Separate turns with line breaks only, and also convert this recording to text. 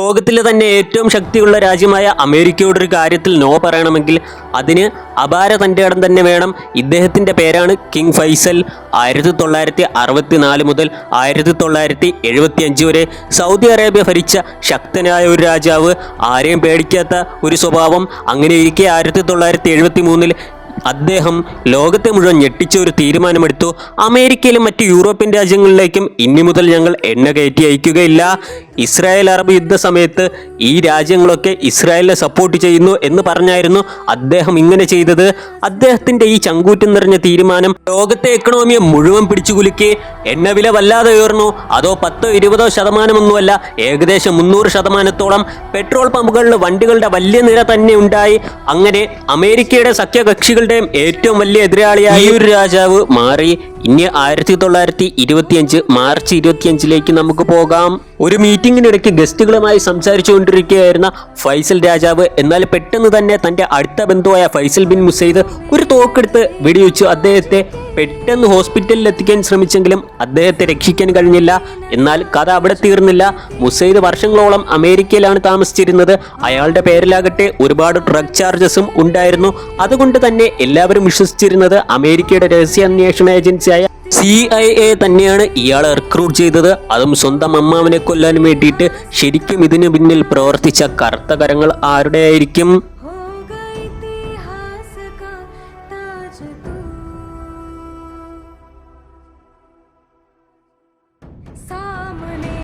ലോകത്തിലെ തന്നെ ഏറ്റവും ശക്തിയുള്ള രാജ്യമായ അമേരിക്കയുടെ ഒരു കാര്യത്തിൽ നോ പറയണമെങ്കിൽ അതിന് അപാര തന്റെ ഇടം തന്നെ വേണം. ഇദ്ദേഹത്തിന്റെ പേരാണ് കിങ് ഫൈസൽ. ആയിരത്തി തൊള്ളായിരത്തി അറുപത്തി നാല് മുതൽ ആയിരത്തി തൊള്ളായിരത്തി എഴുപത്തി അഞ്ച് വരെ സൗദി അറേബ്യ ഭരിച്ച ശക്തനായ ഒരു രാജാവ്. ആരെയും പേടിക്കാത്ത ഒരു സ്വഭാവം. അങ്ങനെ ഇരിക്കെ ആയിരത്തി തൊള്ളായിരത്തി എഴുപത്തി മൂന്നിൽ അദ്ദേഹം ലോകത്തെ മുഴുവൻ ഞെട്ടിച്ച ഒരു തീരുമാനമെടുത്തു. അമേരിക്കയിലും മറ്റ് യൂറോപ്യൻ രാജ്യങ്ങളിലേക്കും ഇനി മുതൽ ഞങ്ങൾ എണ്ണ കയറ്റി അയക്കുകയില്ല. ഇസ്രായേൽ അറബ് യുദ്ധ സമയത്ത് ഈ രാജ്യങ്ങളൊക്കെ ഇസ്രായേലിനെ സപ്പോർട്ട് ചെയ്യുന്നു എന്ന് പറഞ്ഞായിരുന്നു അദ്ദേഹം ഇങ്ങനെ ചെയ്തത്. അദ്ദേഹത്തിന്റെ ഈ ചങ്കൂറ്റം നിറഞ്ഞ തീരുമാനം ലോകത്തെ എക്കണോമിയെ മുഴുവൻ പിടിച്ചുകുലുക്കി എണ്ണ വില വല്ലാതെ ഉയർന്നു. അതോ പത്തോ ഇരുപതോ ശതമാനമൊന്നുമല്ല ഏകദേശം മുന്നൂറ് ശതമാനത്തോളം പെട്രോൾ പമ്പുകളിൽ വണ്ടികളുടെ വലിയ നിര തന്നെ ഉണ്ടായി. അങ്ങനെ അമേരിക്കയുടെ സഖ്യകക്ഷികളുടെയും ഏറ്റവും വലിയ എതിരാളിയായ ഈ ഒരു രാജാവ് മാറി. ഇനി ആയിരത്തി തൊള്ളായിരത്തി ഇരുപത്തിയഞ്ച് മാർച്ച് ഇരുപത്തിയഞ്ചിലേക്ക് നമുക്ക് പോകാം. ഒരു മീറ്റിംഗിനിടയ്ക്ക് ഗസ്റ്റുകളുമായി സംസാരിച്ചുകൊണ്ടിരിക്കുകയായിരുന്ന ഫൈസൽ രാജാവ് എന്നാൽ പെട്ടെന്ന് തന്നെ തന്റെ അടുത്ത ബന്ധുവായ ഫൈസൽ ബിൻ മുസൈദ് ഒരു തോക്കെടുത്ത് വെടിവെച്ചു. അദ്ദേഹത്തെ പെട്ടെന്ന് ഹോസ്പിറ്റലിൽ എത്തിക്കാൻ ശ്രമിച്ചെങ്കിലും അദ്ദേഹത്തെ രക്ഷിക്കാൻ കഴിഞ്ഞില്ല. എന്നാൽ കഥ അവിടെ തീർന്നില്ല. മുസൈദ് വർഷങ്ങളോളം അമേരിക്കയിലാണ് താമസിച്ചിരുന്നത്. അയാളുടെ പേരിലാകട്ടെ ഒരുപാട് ഡ്രഗ് ചാർജസും ഉണ്ടായിരുന്നു. അതുകൊണ്ട് തന്നെ എല്ലാവരും വിശ്വസിച്ചിരുന്നത് അമേരിക്കയുടെ രഹസ്യാന്വേഷണ ഏജൻസിയായ സി ഐ എ തന്നെയാണ് ഇയാളെ റിക്രൂട്ട് ചെയ്തത്. അതും സ്വന്തം അമ്മാവനെ കൊല്ലാൻ വേണ്ടിയിട്ട് ശരിക്കും ഇതിനു പിന്നിൽ പ്രവർത്തിച്ച കറുത്ത കരങ്ങൾ ആരുടെയായിരിക്കും?